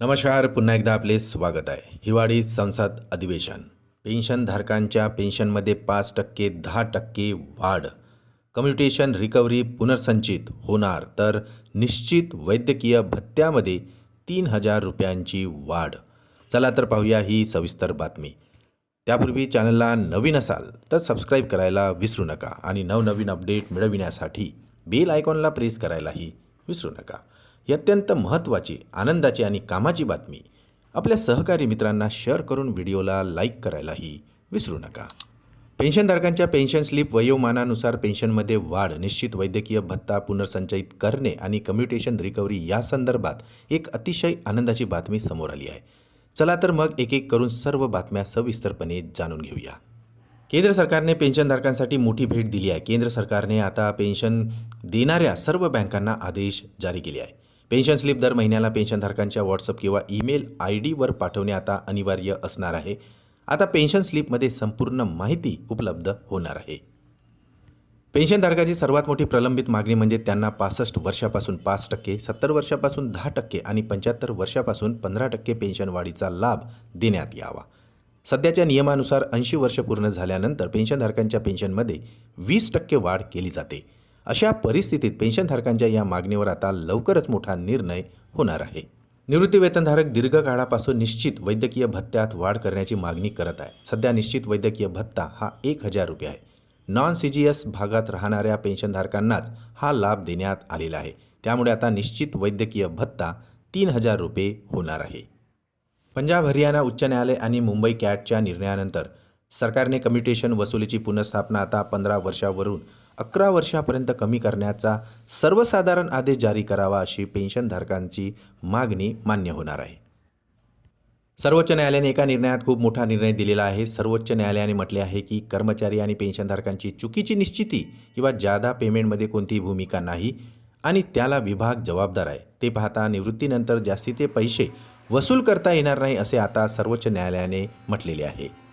नमस्कार पुन्हा एकदा आपले स्वागत आहे. हिवाळी संसद अधिवेशन. पेन्शनधारकांच्या पेन्शनमध्ये पाच टक्के दहा टक्के वाढ. कम्युटेशन रिकव्हरी पुनर्संचित होणार तर निश्चित वैद्यकीय भत्त्यामध्ये तीन हजार रुपयांची वाढ. चला तर पाहूया ही सविस्तर बातमी. त्यापूर्वी चॅनलला नवीन असाल तर सबस्क्राईब करायला विसरू नका आणि नवनवीन अपडेट मिळविण्यासाठी बेल आयकॉनला प्रेस करायलाही विसरू नका. ही अत्यंत महत्त्वाची आनंदाची आणि कामाची बातमी. आपल्या सहकारी मित्रांना शेअर करून व्हिडिओला लाईक करायलाही विसरू नका. पेन्शनधारकांच्या पेन्शन स्लिप वयोमानानुसार पेन्शनमध्ये वाढ निश्चित वैद्यकीय भत्ता पुनर्संचयित करणे आणि कम्युटेशन रिकव्हरी या संदर्भात एक अतिशय आनंदाची बातमी समोर आली आहे. चला तर मग एक एक करून सर्व बातम्या सविस्तरपणे जाणून घेऊया. केंद्र सरकारने पेन्शनधारकांसाठी मोठी भेट दिली आहे. केंद्र सरकारने आता पेन्शन देणाऱ्या सर्व बँकांना आदेश जारी केले आहे. पेन्शन स्लिप दर महिन्याला पेन्शनधारकांच्या व्हॉट्सअप किंवा ईमेल आय डीवर पाठवणे आता अनिवार्य असणार आहे. आता पेन्शन स्लिपमध्ये संपूर्ण माहिती उपलब्ध होणार आहे. पेन्शनधारकाची सर्वात मोठी प्रलंबित मागणी म्हणजे त्यांना पासष्ट वर्षापासून पाच टक्के सत्तर वर्षापासून दहा टक्के आणि पंच्याहत्तर वर्षापासून पंधरा टक्के पेन्शन वाढीचा लाभ देण्यात यावा. सध्याच्या नियमानुसार ऐंशी वर्ष पूर्ण झाल्यानंतर पेन्शनधारकांच्या पेन्शनमध्ये वीस टक्के वाढ केली जाते. अशा परिस्थितीत पेन्शनधारकांच्या या मागणीवर आता लवकरच मोठा निर्णय होणार आहे. निवृत्तीवेतनधारक दीर्घकाळापासून निश्चित वैद्यकीय भत्त्यात वाढ करण्याची मागणी करत आहे. सध्या निश्चित वैद्यकीय भत्ता हा एक हजार रुपये आहे. नॉन सी जी एस भागात राहणाऱ्या पेन्शनधारकांनाच हा लाभ देण्यात आलेला आहे. त्यामुळे आता निश्चित वैद्यकीय भत्ता तीन हजार रुपये होणार आहे. पंजाब हरियाणा उच्च न्यायालय आणि मुंबई कॅटच्या निर्णयानंतर सरकारने कम्युटेशन वसुलीची पुनर्स्थापना आता पंधरा वर्षावरून अकरा वर्षापर्यंत कमी करण्याचा सर्वसाधारण आदेश जारी करावा अशी पेन्शनधारकांची मागणी मान्य होणार आहे. सर्वोच्च न्यायालयाने एका निर्णयात खूप मोठा निर्णय दिलेला आहे. सर्वोच्च न्यायालयाने म्हटले आहे की कर्मचारी आणि पेन्शनधारकांची चुकीची निश्चिती किंवा जादा पेमेंटमध्ये कोणतीही भूमिका नाही आणि त्याला विभाग जबाबदार आहे. ते पाहता निवृत्तीनंतर जास्तीचे पैसे वसूल करता येणार नाही असे आता सर्वोच्च न्यायालयाने म्हटलेले आहे.